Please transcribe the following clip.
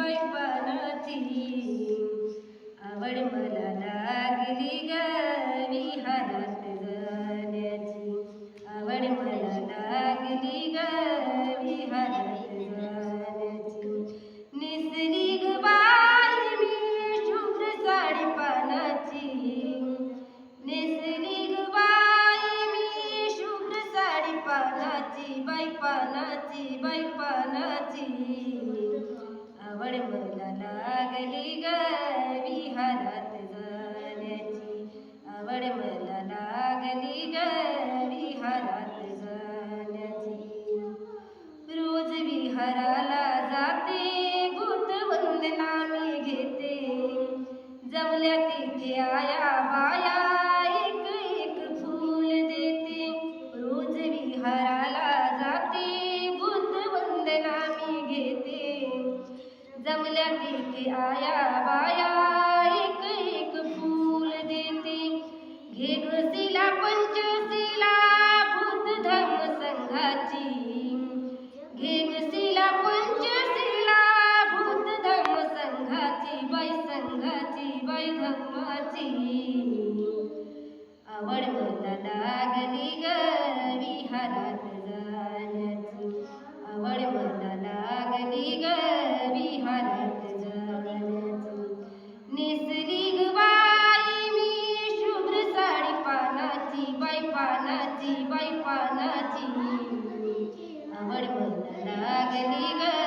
बचपनाची आवड मला लागली ग विहारात जाण्याची। आवड मला लागली ग विहारात जाण्याची। निसरी ग मी शुभ्र साडी पानाची निसरी ग मी शुभ्र साडी पानाची बाई पानाची बाई पानाची आवड मला लागली ग विहारात जाण्याची. आवड मला लागली ग विहारात जाण्याची. रोज विहाराला जाते भूतवंदना मी घेते. जमल्या तिथे आया बाया जमल्या के आया बाया एक एक फूल देते. घे गसिला पंचशिला भूत धर्म संघाची. घे गसिला पंचशिला भूत धर्म संघाची बाई संघाची बाई धर्माची. आवड मला लागली ग पानाची बाई पानाची आवड मला लागली ग.